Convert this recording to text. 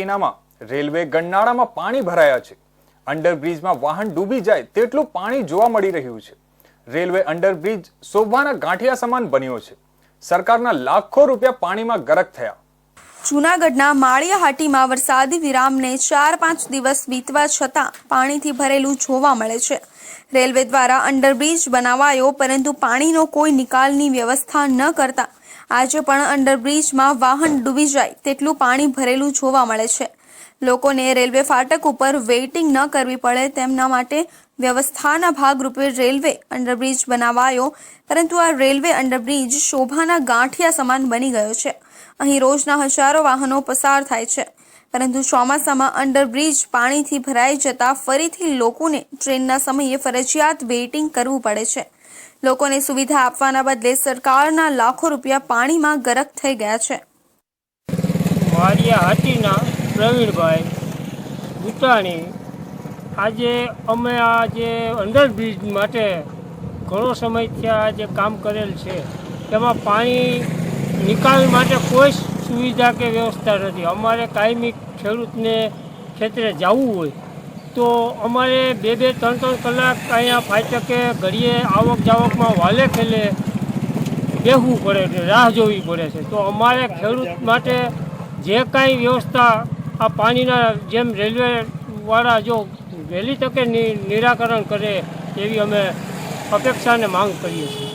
હાટીનામાં railway ગણનાળામાં પાણી ભરાયા છે. અંડરબ્રિજમાં વાહન ડૂબી જાય તેટલું પાણી જોવા મળી રહ્યું છે. રેલવે અંડરબ્રિજ શોભાના ગાંઠિયા સમાન બન્યો છે. સરકારના લાખો રૂપિયા પાણીમાં ગરક થયા. જૂનાગઢના માળિયાહાટીમાં વરસાદી વિરામને ચાર પાંચ દિવસ વીતવા છતાં પાણીથી ભરેલું જોવા મળે છે. રેલવે દ્વારા અંડરબ્રિજ બનાવાયો, પરંતુ પાણીનો કોઈ નિકાલની વ્યવસ્થા ન કરતા આજે પણ અંડરબ્રિજમાં વાહન ડૂબી જાય તેટલું પાણી ભરેલું જોવા મળે છે. લોકોને રેલવે ફાટક ઉપર વેઇટિંગ ન કરવી પડે તેમના માટે વ્યવસ્થાના ભાગરૂપે રેલવે અંડરબ્રિજ બનાવાયો, પરંતુ આ રેલવે અંડરબ્રિજ શોભાના ગાંઠિયા સમાન બની ગયો છે. અહીં રોજના હજારો વાહનો પસાર થાય છે. પરંતુ ચોમાસામાં અંડરબ્રિજ પાણીથી ભરાઈ જતા ફરીથી લોકોને ટ્રેનના સમયે ફરજિયાત વેઇટિંગ કરવું પડે છે. લોકોને સુવિધા આપવાના બદલે સરકારના લાખો રૂપિયા પાણીમાં ગરક થઈ ગયા છે. મારિયા હાટીના પ્રવીણભાઈ બુટાણી આજે અમે આ જે અંડરબ્રિજ માટે ઘણો સમયથી આ જે કામ કરેલ છે, તેમાં પાણી નિકાલ માટે કોઈ સુવિધા કે વ્યવસ્થા નથી. અમારે કાયમી ખેડૂતને ક્ષેત્રે જવું હોય તો અમારે બે બે, ત્રણ ત્રણ કલાક અહીંયા ફાટકે ઘડીએ આવક જાવકમાં વાલે ખેલે. બેહવું પડે છે, રાહ જોવી પડે છે. તો અમારે ખેડૂત માટે જે કાંઈ વ્યવસ્થા આ પાણીના જેમ રેલવેવાળા જો વહેલી તકે નિરાકરણ કરે એવી અમે અપેક્ષાને માંગ કરીએ છીએ.